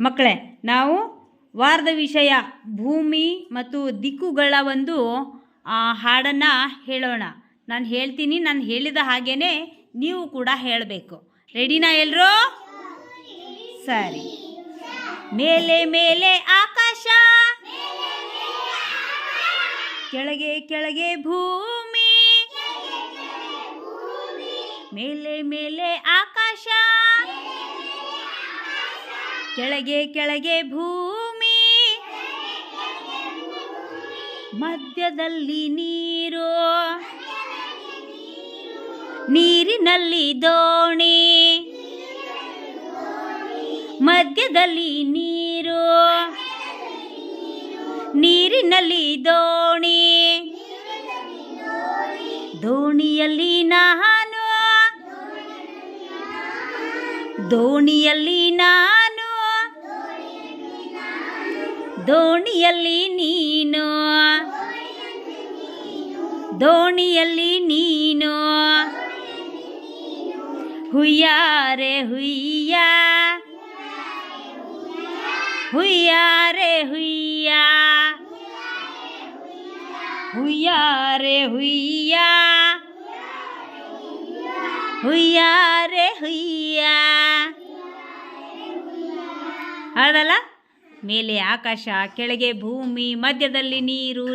ಮಕ್ಕಳೇ, ನಾವು ವಾರದ ವಿಷಯ ಭೂಮಿ ಮತ್ತು ದಿಕ್ಕುಗಳ ಒಂದು ಹಾಡನ್ನು ಹೇಳೋಣ. ನಾನು ಹೇಳ್ತೀನಿ, ನಾನು ಹೇಳಿದ ಹಾಗೇ ನೀವು ಕೂಡ ಹೇಳಬೇಕು. ರೆಡಿನಾ ಎಲ್ಲರೂ ಸರಿ. ಮೇಲೆ ಮೇಲೆ ಆಕಾಶ. ಕೆಳಗೆ ಕೆಳಗೆ ಭೂಮಿ. ಮೇಲೆ ಮೇಲೆ ಆಕಾಶ. ಕೆಳಗೆ ಕೆಳಗೆ ಭೂಮಿ. ಮಧ್ಯದಲ್ಲಿ ನೀರು. ನೀರಿನಲ್ಲಿ ದೋಣಿ. ಮಧ್ಯದಲ್ಲಿ ನೀರು. ನೀರಿನಲ್ಲಿ ದೋಣಿ. ದೋಣಿಯಲ್ಲಿ ನಾನು. ದೋಣಿಯಲ್ಲಿ ನಾನು. ದೋಣಿಯಲ್ಲಿ ನೀನು. ದೋಣಿಯಲ್ಲಿ ನೀನು. ಹುಯ್ಯಾರೆ ಹುಯ್ಯ. ಹುಯ್ಯಾರೆ ಹುಯ್ಯ. ಹುಯ್ಯಾರೆ ಹುಯ್ಯ. ಹುಯ್ಯಾರೆ ಹುಯ್ಯ. ಹೌದಲ್ಲ ಮೇಲೆ ಆಕಾಶ ಕೆಳಗೆ ಭೂಮಿ ಮಧ್ಯದಲ್ಲಿ ನೀರು.